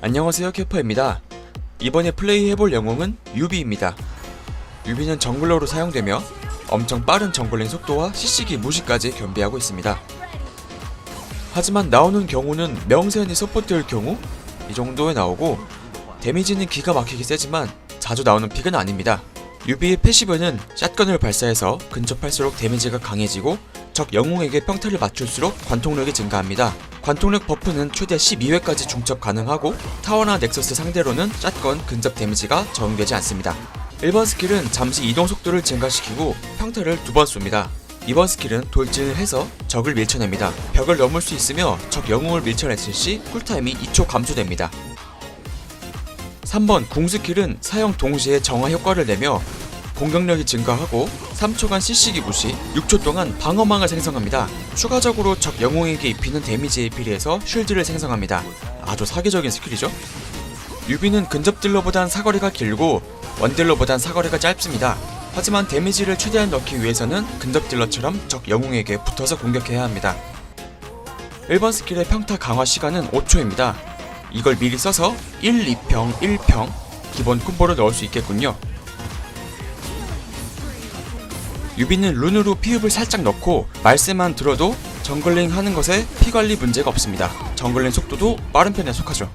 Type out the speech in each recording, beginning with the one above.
안녕하세요 캐퍼입니다. 이번에 플레이해볼 영웅은 유비입니다. 유비는 정글러로 사용되며 엄청 빠른 정글링 속도와 CC기 무시까지 겸비하고 있습니다. 하지만 나오는 경우는 명세현이 서포트할 경우 이 정도에 나오고 데미지는 기가 막히게 세지만 자주 나오는 픽은 아닙니다. 유비의 패시브는 샷건을 발사해서 근접할수록 데미지가 강해지고 적 영웅에게 평타를 맞출수록 관통력이 증가합니다. 관통력 버프는 최대 12회까지 중첩 가능하고 타워나 넥서스 상대로는 샷건 근접 데미지가 적용되지 않습니다. 1번 스킬은 잠시 이동 속도를 증가시키고 평타를 두 번 쏩니다. 2번 스킬은 돌진을 해서 적을 밀쳐냅니다. 벽을 넘을 수 있으며 적 영웅을 밀쳐냈을 시 쿨타임이 2초 감소됩니다. 3번 궁 스킬은 사용 동시에 정화 효과를 내며 공격력이 증가하고 3초간 CC기 무시 6초 동안 방어망을 생성합니다. 추가적으로 적 영웅에게 입히는 데미지에 비례해서 쉴드를 생성합니다. 아주 사기적인 스킬이죠. 유비는 근접 딜러보단 사거리가 길고 원딜러보단 사거리가 짧습니다. 하지만 데미지를 최대한 넣기 위해서는 근접 딜러처럼 적 영웅에게 붙어서 공격해야 합니다. 1번 스킬의 평타 강화 시간은 5초입니다. 이걸 미리 써서 1, 2평, 1평 기본 콤보를 넣을 수 있겠군요. 유비는 룬으로 피흡을 살짝 넣고 말세만 들어도 정글링 하는 것에 피 관리 문제가 없습니다. 정글링 속도도 빠른 편에 속하죠.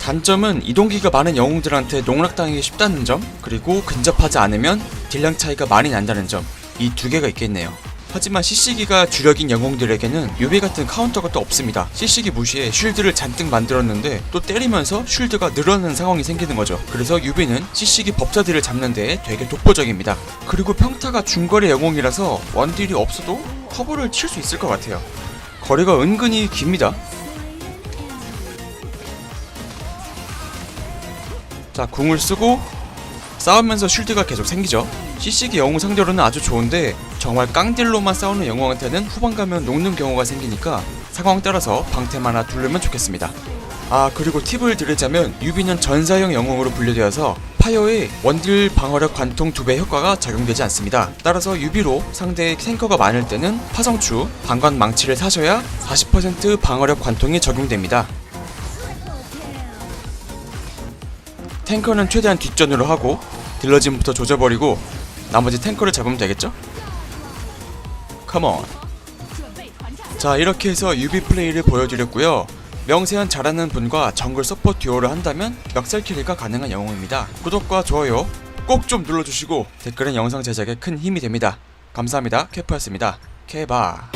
단점은 이동기가 많은 영웅들한테 농락당하기 쉽다는 점, 그리고 근접하지 않으면 딜량 차이가 많이 난다는 점, 이 두 개가 있겠네요. 하지만 CC기가 주력인 영웅들에게는 유비 같은 카운터가 또 없습니다. CC기 무시에 쉴드를 잔뜩 만들었는데 또 때리면서 쉴드가 늘어나는 상황이 생기는 거죠. 그래서 유비는 CC기 법사들을 잡는 데에 되게 독보적입니다. 그리고 평타가 중거리 영웅이라서 원딜이 없어도 커버를 칠 수 있을 것 같아요. 거리가 은근히 깁니다. 자, 궁을 쓰고 싸우면서 쉴드가 계속 생기죠. CC기 영웅 상대로는 아주 좋은데 정말 깡딜로만 싸우는 영웅한테는 후반 가면 녹는 경우가 생기니까 상황 따라서 방템 하나 두르면 좋겠습니다. 아 그리고 팁을 드리자면 유비는 전사형 영웅으로 분류되어서 파이어의 원딜 방어력 관통 2배 효과가 적용되지 않습니다. 따라서 유비로 상대의 탱커가 많을 때는 파성추, 방관 망치를 사셔야 40% 방어력 관통이 적용됩니다. 탱커는 최대한 뒷전으로 하고 딜러진부터 조져버리고 나머지 탱커를 잡으면 되겠죠? 컴온 자 이렇게 해서 유비 플레이를 보여드렸고요. 명세한 잘하는 분과 정글 서포트 듀오를 한다면 멱살 킬리가 가능한 영웅입니다. 구독과 좋아요 꼭 좀 눌러주시고 댓글은 영상 제작에 큰 힘이 됩니다. 감사합니다. 캐프였습니다. 케바